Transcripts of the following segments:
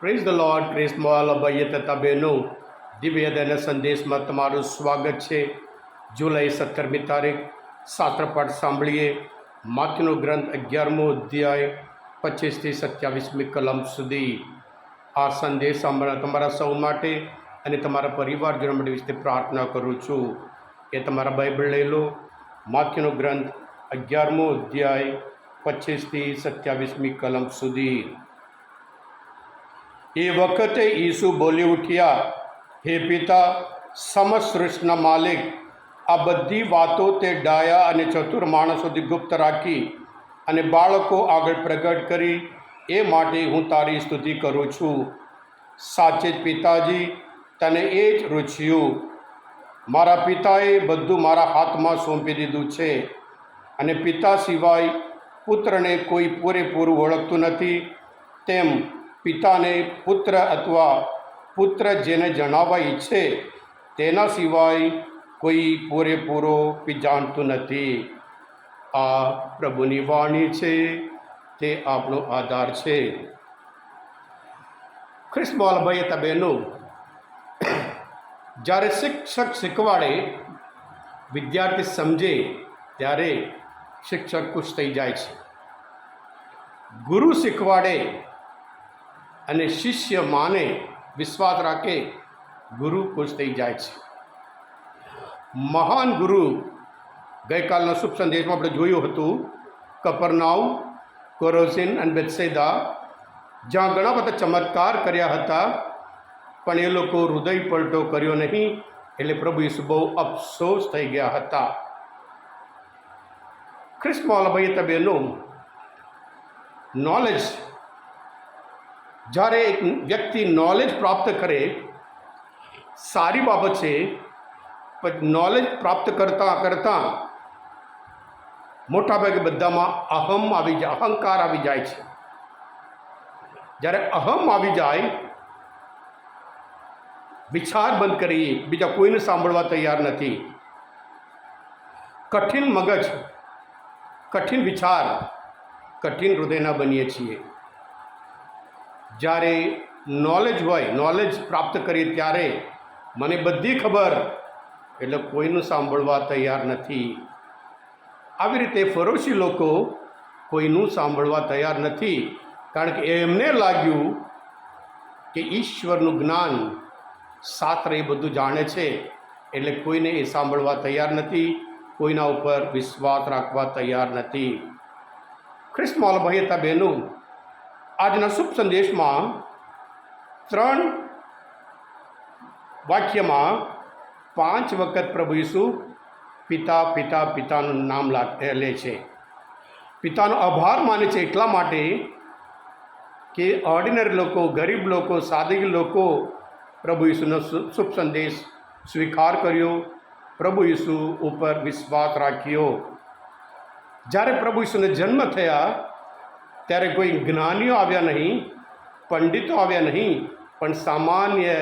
Praise the lord ક્રિસ્મોલ ભાઈએ તથા બહેનો દિવ્ય દૈન સંદેશમાં તમારું સ્વાગત છે. જુલાઈ સત્તરમી તારીખ, શાસ્ત્રપાઠ સાંભળીએ. માથનો ગ્રંથ અગિયારમો અધ્યાય, પચીસથી સત્યાવીસમી કલમ સુધી. આ સંદેશ સાંભળવા તમારા સૌ માટે અને તમારા પરિવારજનો માટે વિશે પ્રાર્થના કરું છું. એ તમારા બાઇબલ લઈ લો. માથ્યનો ગ્રંથ અગિયારમો અધ્યાય, પચીસથી સત્યાવીસમી કલમ સુધી. એ વખતે ઈસુ બોલી ઉઠ્યા, હે પિતા સમસૃષ્ણ માલિક, આ બધી વાતો તે ડાયા અને ચતુર માણસોથી ગુપ્ત રાખી અને બાળકો આગળ પ્રગટ કરી, એ માટે હું તારી સ્તુતિ કરું છું. સાચે જ પિતાજી, તને એ જ રૂચ્યું. મારા પિતાએ બધું મારા હાથમાં સોંપી દીધું છે અને પિતા સિવાય પુત્રને કોઈ પૂરેપૂરું ઓળખતું નથી. તેમ પિતાને પુત્ર અથવા પુત્ર જેને જણાવવા ઈચ્છે તેના સિવાય કોઈ પૂરેપૂરો જાણતું નથી. આ પ્રભુની વાણી છે, તે આપણો આધાર છે. ખ્રિસ્મોલભાઈ તબેનું જ્યારે શિક્ષક શીખવાડે, વિદ્યાર્થી સમજે, ત્યારે શિક્ષક ખુશ થઈ જાય છે. ગુરુ શીખવાડે અને શિષ્ય માને વિશ્વાસ રાખે ગુરુ ખુશ થઈ જાય છે. મહાન ગુરુ ગઈકાલના શુભ સંદેશમાં આપણે જોયું હતું કપરનાવ કોરોસિન અને બેત્સેદા જ્યાં ઘણા બધા ચમત્કાર કર્યા હતા, પણ એ લોકો હૃદય પલટો કર્યો નહીં, એટલે પ્રભુ ઈસુ બહુ અફસોસ થઈ ગયા હતા. ખ્રિસ્મોલભાઈ તબેનું નોલેજ જ્યારે એક વ્યક્તિ નોલેજ પ્રાપ્ત કરે સારી બાબત છે પણ નોલેજ પ્રાપ્ત કરતાં કરતાં મોટાભાગે બધામાં અહમ આવી જાય અહંકાર આવી જાય છે જ્યારે અહમ આવી જાય વિચાર બંધ કરીએ બીજા કોઈને સાંભળવા તૈયાર નથી કઠિન મગજ કઠિન વિચાર કઠિન હૃદયના બનીએ છીએ જ્યારે નોલેજ હોય નોલેજ પ્રાપ્ત કરીએ ત્યારે મને બધી ખબર. એટલે કોઈનું સાંભળવા તૈયાર નથી. આવી રીતે ફરોશી લોકો કોઈનું સાંભળવા તૈયાર નથી. કારણ કે એમને લાગ્યું કે ઈશ્વરનું જ્ઞાન શાસ્ત્ર એ બધું જાણે છે. એટલે કોઈને એ સાંભળવા તૈયાર નથી. કોઈના ઉપર વિશ્વાસ રાખવા તૈયાર નથી. ખ્રિસ્ત મોલભાઈ હતા બહેનો આજના શુભ સંદેશમાં ત્રણ વાક્યમાં પાંચ વખત પ્રભુ ઈસુ પિતા પિતા, પિતાનું નામ લે છે. પિતાનો આભાર માને છે એટલા માટે કે ઓર્ડિનરી લોકો, ગરીબ લોકો સાદિક લોકો પ્રભુ ઈસુનો શુભ સંદેશ સ્વીકાર કર્યો. પ્રભુ ઈસુ ઉપર વિશ્વાસ રાખ્યો. જ્યારે પ્રભુ ઈસુને જન્મ થયા ત્યારે કોઈ જ્ઞાનીઓ આવ્યા નહીં, પંડિતો આવ્યા નહીં, પણ સામાન્ય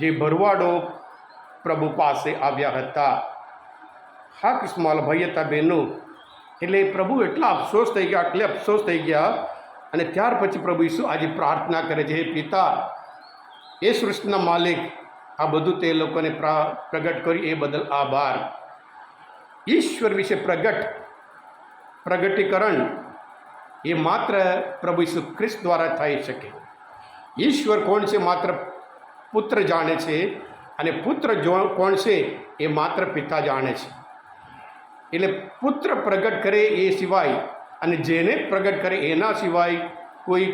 જે ભરવાડો પ્રભુ પાસે આવ્યા હતા. હા કિસ્માલ ભાઈ હતા બહેનો, એટલે પ્રભુ એટલા અફસોસ થઈ ગયા એટલે અફસોસ થઈ ગયા, અને ત્યાર પછી પ્રભુ ઈસુ આજે પ્રાર્થના કરે છે, હે પિતા, એ સૃષ્ટિના માલિક, આ બધું તે લોકોને પ્રગટ કર્યું એ બદલ આભાર. ઈશ્વર વિશે પ્રગટ, પ્રગટીકરણ એ માત્ર પ્રભુ ઈસુ ખ્રિસ્ત દ્વારા થઈ શકે. ઈશ્વર કોણ છે માત્ર પુત્ર જાણે છે અને પુત્ર કોણ છે એ માત્ર પિતા જાણે છે. એટલે પુત્ર પ્રગટ કરે એ સિવાય અને જેને પ્રગટ કરે એના સિવાય કોઈ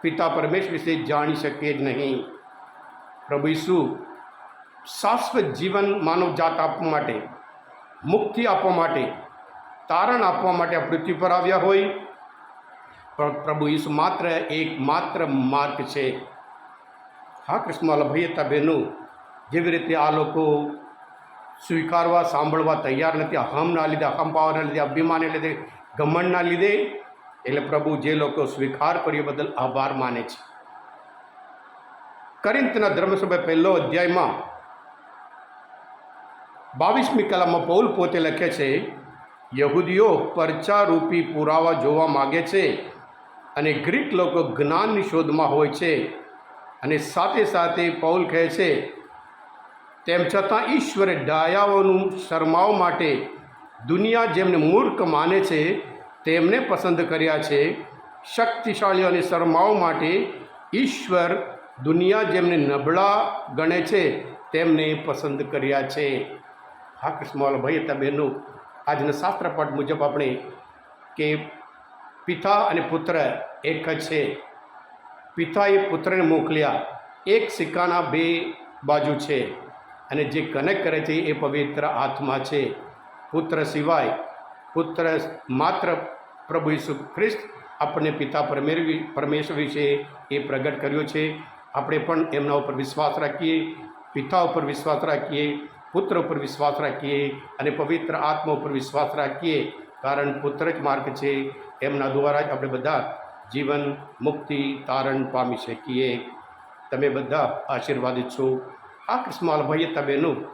પિતા પરમેશ્વર વિશે જાણી શકે જ નહીં. પ્રભુ ઈસુ શાશ્વત જીવન માનવ જાત આપવા માટે, મુક્તિ આપવા માટે, તારણ આપવા માટે આ પૃથ્વી પર આવ્યા હોય પ્રભુ ઈસુ માત્ર એક માત્ર માર્ગ છે. હા કૃષ્ણ લભ્યતા બહેનો, જેવી રીતે આ લોકો સ્વીકારવા, સાંભળવા તૈયાર નથી અહમના લીધે, અહમ પાવરના લીધે, અભિમાનને લીધે, ઘમંડના લીધે, એટલે પ્રભુ જે લોકો સ્વીકાર કર્યો બદલ આભાર માને છે. કરિંતના ધર્મસભા પહેલો અધ્યાયમાં બાવીસમી કલામાં પૌલ પોતે લખે છે, યહૂદીઓ પરચારૂપી પુરાવા જોવા માગે છે. અને ગ્રીક લોકો જ્ઞાનની શોધમાં હોય છે. અને સાથે સાથે પૌલ કહે છે, તેમ છતાં ઈશ્વરે ડાયાઓનું શરમાવ માટે દુનિયા જેમને મૂર્ખ માને છે, તેમને પસંદ કર્યા છે. શક્તિશાળીઓને શરમાવ માટે ઈશ્વર દુનિયા જેમને નબળા ગણે છે, તેમને પસંદ કર્યા છે. હા કૃષ્ણવાલ ભાઈ હતા બહેનો, આજના શાસ્ત્રપાઠ મુજબ આપણે કે પિતા અને પુત્ર એક જ છે. પિતાએ પુત્રને મોકલ્યા. એક સિક્કાના બે બાજુ છે અને જે કનેક્ટ કરે છે એ પવિત્ર આત્મા છે. પુત્ર સિવાય પુત્ર માત્ર પ્રભુ ઈસુ ખ્રિસ્ત આપણને પિતા પરમેશ્વર પરમેશ્વર વિશે એ પ્રગટ કર્યો છે. આપણે પણ એમના ઉપર વિશ્વાસ રાખીએ, પિતા ઉપર વિશ્વાસ રાખીએ, પુત્ર ઉપર વિશ્વાસ રાખીએ અને પવિત્ર આત્મા ઉપર વિશ્વાસ રાખીએ. કારણ પુત્ર જ માર્ગ છે એમના દ્વારા જ આપણે બધા જીવન મુક્તિ તારણ પામી શકીએ. તમે બધા આશીર્વાદિત છો. આ કૃષ્ણમાલ ભાઈએ તમેનું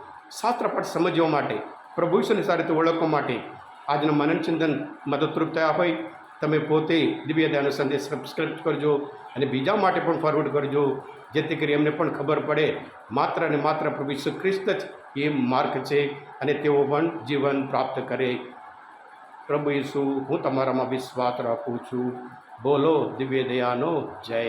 શાસ્ત્રપાઠ સમજવા માટે, પ્રભુ ઈશ્વરની સારી રીતે ઓળખવા માટે આજનું મનન ચિંતન મદદરૂપ થયા હોય. તમે પોતે દિવ્ય દયાનો સંદેશ સબસ્ક્રાઈબ કરજો અને બીજા માટે પણ ફોરવર્ડ કરજો, જેથી કરી એમને પણ ખબર પડે માત્ર અને માત્ર પ્રભુ ઈસુ ખ્રિસ્ત જ એ માર્ગ છે અને તેઓ પણ જીવન પ્રાપ્ત કરે. પ્રભુ ઈસુ, હું તમારામાં વિશ્વાસ રાખું છું. બોલો દિવ્ય દયાનો જય